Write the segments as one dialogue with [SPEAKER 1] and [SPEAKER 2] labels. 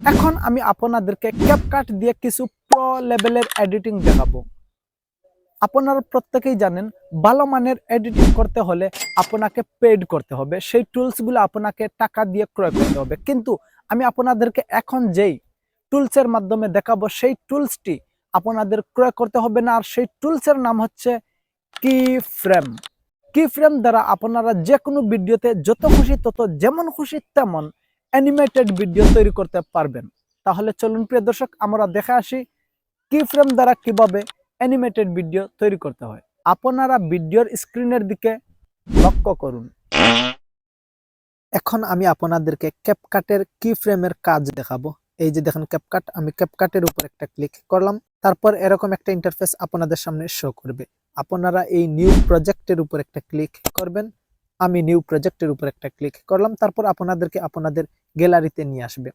[SPEAKER 1] এখন আমি আপনাদেরকে ক্যাপকাট দিয়ে কিছু প্রো লেভেলের এডিটিং দেখাবো। আপনারা প্রত্যেকেই জানেন, ভালো মানের এডিটিং করতে হলে আপনাকে পেড করতে হবে। সেই টুলসগুলো আপনাকে টাকা দিয়ে ক্রয় করতে হবে। কিন্তু আমি আপনাদেরকে এখন যেই টুলসের মাধ্যমে দেখাবো, সেই টুলসটি আপনাদের ক্রয় করতে হবে না। আর সেই টুলসের নাম হচ্ছে কি ফ্রেম কি ফ্রেম দ্বারা আপনারা যে কোনো ভিডিওতে যত খুশি তত যেমন খুশি তেমন অ্যানিমেটেড ভিডিও তৈরি করতে পারবেন। তাহলে চলুন প্রিয় দর্শক, আমরা দেখে আসি কি ফ্রেম দ্বারা কীভাবে অ্যানিমেটেড ভিডিও তৈরি করতে হয়। আপনারা ভিডিওর স্ক্রিনের দিকে লক্ষ্য করুন। এখন আমি আপনাদেরকে ক্যাপকাটের কি ফ্রেমের কাজ দেখাবো। এই যে দেখেন ক্যাপকাট আমি ক্যাপকাটের উপর একটা ক্লিক করলাম। তারপর এরকম একটা ইন্টারফেস আপনাদের সামনে শো করবে। আপনারা এই নিউ প্রজেক্টের উপর একটা ক্লিক করবেন। আমি নিউ প্রজেক্টের উপর একটা ক্লিক করলাম, তারপর আপনাদেরকে আপনাদের গ্যালারিতে নিয়ে আসবে।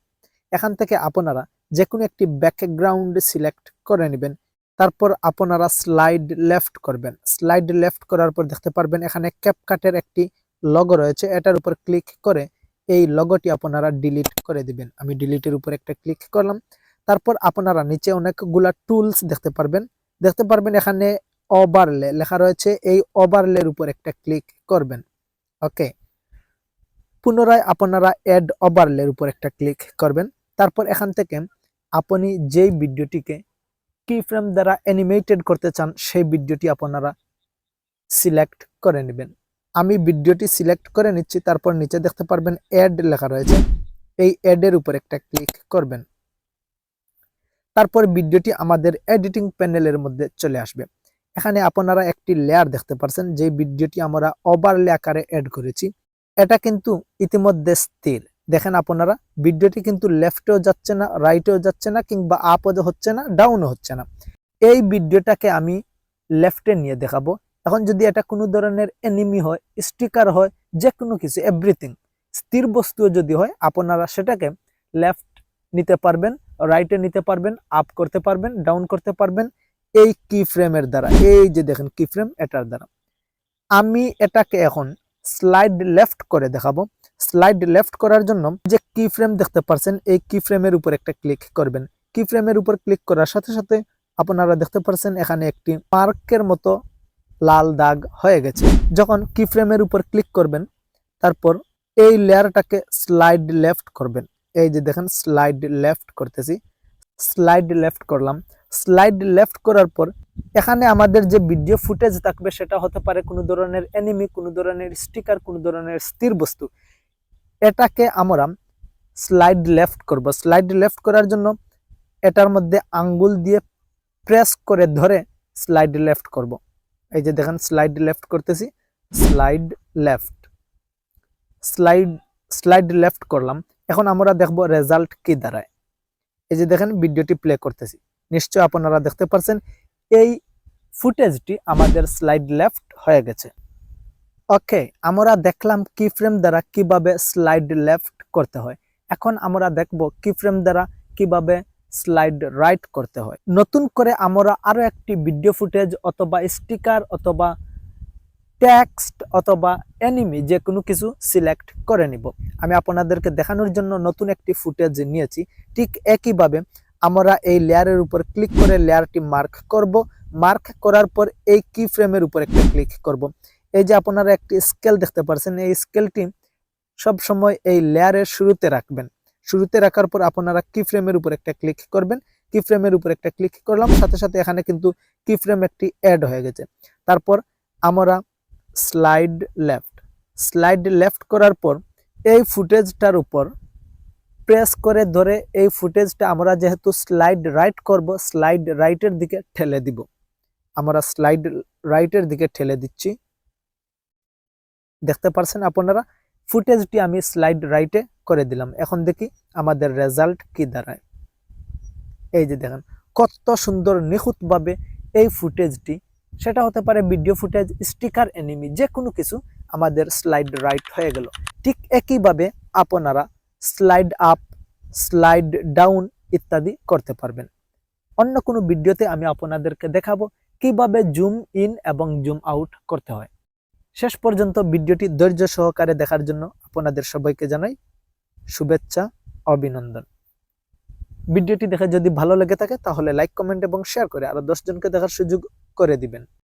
[SPEAKER 1] এখান থেকে আপনারা যে কোনো একটি ব্যাকগ্রাউন্ড সিলেক্ট করে নেবেন, তারপর আপনারা স্লাইড লেফট করবেন। স্লাইড লেফট করার পর দেখতে পারবেন এখানে ক্যাপকাটের একটি লগো রয়েছে, এটার উপর ক্লিক করে এই লগোটি আপনারা ডিলিট করে দিবেন। আমি ডিলিটের উপর একটা ক্লিক করলাম, তারপর আপনারা নিচে অনেকগুলা টুলস দেখতে পারবেন। দেখতে পারবেন এখানে ওভারলে লেখা রয়েছে, এই ওভারলের উপর একটা ক্লিক করবেন। ওকে। পুনরায় আপনারা অ্যাড ওভারলের উপর একটা ক্লিক করবেন। তারপর এখান থেকে আপনি যেই ভিডিওটিকে কি ফ্রেম দ্বারা অ্যানিমেটেড করতে চান, সেই ভিডিওটি আপনারা সিলেক্ট করে নেবেন। আমি ভিডিওটি সিলেক্ট করে নিচ্ছি, তারপর নিচে দেখতে পারবেন অ্যাড লেখা রয়েছে। এই অ্যাডের উপর একটা ক্লিক করবেন। তারপর ভিডিওটি আমাদের এডিটিং প্যানেলের মধ্যে চলে আসবে। এখানে আপনারা একটি লেয়ার দেখতে পাচ্ছেন যে ভিডিওটি আমরা ওভারলে আকারে অ্যাড করেছি। এটা কিন্তু ইতিমধ্যে স্থির। দেখেন আপনারা ভিডিওটি কিন্তু লেফটেও যাচ্ছে না রাইটেও যাচ্ছে না, কিংবা আপও হচ্ছে না ডাউনও হচ্ছে না। এই ভিডিওটাকে আমি লেফটে নিয়ে দেখাবো। এখন যদি এটা কোনো ধরনের এনিমি হয় স্টিকার হয় যে কোনো কিছু এভরিথিং স্থির বস্তুও যদি হয়, আপনারা সেটাকে লেফট নিতে পারবেন রাইটে নিতে পারবেন আপ করতে পারবেন ডাউন করতে পারবেন এই কি ফ্রেমের দ্বারা, এই যে দেখেন কি ফ্রেম এটার দ্বারা। আমি এটাকে এখন স্লাইড লেফট করে দেখাবো। স্লাইড লেফট করার জন্য যে কি ফ্রেম দেখতে পারছেন, এই কি ফ্রেমের উপর একটা ক্লিক করবেন। কি ফ্রেমের উপর ক্লিক করার সাথে সাথে আপনারা দেখতে পারছেন, এখানে একটি মার্কের মতো লাল দাগ হয়ে গেছে। যখন কি ফ্রেমের উপর ক্লিক করবেন, তারপর এই লেয়ারটাকে স্লাইড লেফট করবেন। এই যে দেখেন স্লাইড লেফট করতেছি। স্লাইড লেফট করলাম। স্লাইড লেফট করার পর, এখানে আমাদের যে ভিডিও ফুটেজ থাকবে, সেটা হতে পারে কোনো ধরনের এনিমি কোনো ধরনের স্টিকার কোনো ধরনের স্থির বস্তু। এটাকে আমরা স্লাইড লেফট করব। স্লাইড লেফট করার জন্য এটার মধ্যে আঙ্গুল দিয়ে প্রেস করে ধরে স্লাইড লেফট করব। এই যে দেখেন স্লাইড লেফট করতেছি slide left slide slide left করলাম। এখন আমরা দেখব রেজাল্ট কি দাঁড়ায়। এই যে দেখেন ভিডিওটি প্লে করতেছি। নিশ্চয় আপনারা দেখতে পাচ্ছেন এই ফুটেজটি আমাদের স্লাইড লেফট হয়ে গেছে। ওকে আমরা দেখলাম কি ফ্রেম দ্বারা কীভাবে স্লাইড লেফট করতে হয়। এখন আমরা দেখব কি ফ্রেম দ্বারা কীভাবে স্লাইড রাইট করতে হয়। নতুন করে আমরা আরও একটি ভিডিও ফুটেজ অথবা স্টিকার অথবা টেক্সট অথবা এনিমি যে কোনো কিছু সিলেক্ট করে নিব। আমি আপনাদেরকে দেখানোর জন্য নতুন একটি ফুটেজ নিয়েছি। ঠিক একইভাবে আমরা এই লেয়ারের উপর ক্লিক করে লেয়ারটি মার্ক করব। মার্ক করার পর এই কি ফ্রেমের উপর একটা ক্লিক করব। এই যে আপনারা একটি স্কেল দেখতে পাচ্ছেন এই স্কেলটি সব সময় এই লেয়ারের শুরুতে রাখবেন। শুরুতে রাখার পর আপনারা কি ফ্রেমের উপর একটা ক্লিক করবেন। কি ফ্রেমের উপর একটা ক্লিক করলাম, সাথে সাথে এখানে কিন্তু কি ফ্রেম একটি অ্যাড হয়ে গেছে। তারপর আমরা স্লাইড লেফট স্লাইড লেফট করার পর এই ফুটেজটার উপর প্রেস করে ধরে এই ফুটেজটা আমরা যেহেতু স্লাইড রাইট করব স্লাইড রাইটের দিকে ঠেলে দিব। আমরা স্লাইড রাইটের দিকে ঠেলে দিচ্ছি। দেখতে পারছেন আপনারা? ফুটেজটি আমি স্লাইড রাইটে করে দিলাম। এখন দেখি আমাদের রেজাল্ট কি দাঁড়ায়। এই যে দেখেন, কত সুন্দর নিখুঁতভাবে এই ফুটেজটি সেটা হতে পারে ভিডিও ফুটেজ স্টিকার এনিমি যে কোনো কিছু আমাদের স্লাইড রাইট হয়ে গেল। ঠিক একইভাবে আপনারা স্লাইড আপ স্লাইড ডাউন ইত্যাদি করতে পারবেন। অন্য কোনো ভিডিওতে আমি আপনাদেরকে দেখাবো কীভাবে জুম ইন এবং জুম আউট করতে হয়। শেষ পর্যন্ত ভিডিওটি ধৈর্য সহকারে দেখার জন্য আপনাদের সবাইকে জানাই শুভেচ্ছা, অভিনন্দন। ভিডিওটি দেখে যদি ভালো লেগে থাকে তাহলে লাইক কমেন্ট এবং শেয়ার করে আরও দশজনকে দেখার সুযোগ করে দিবেন।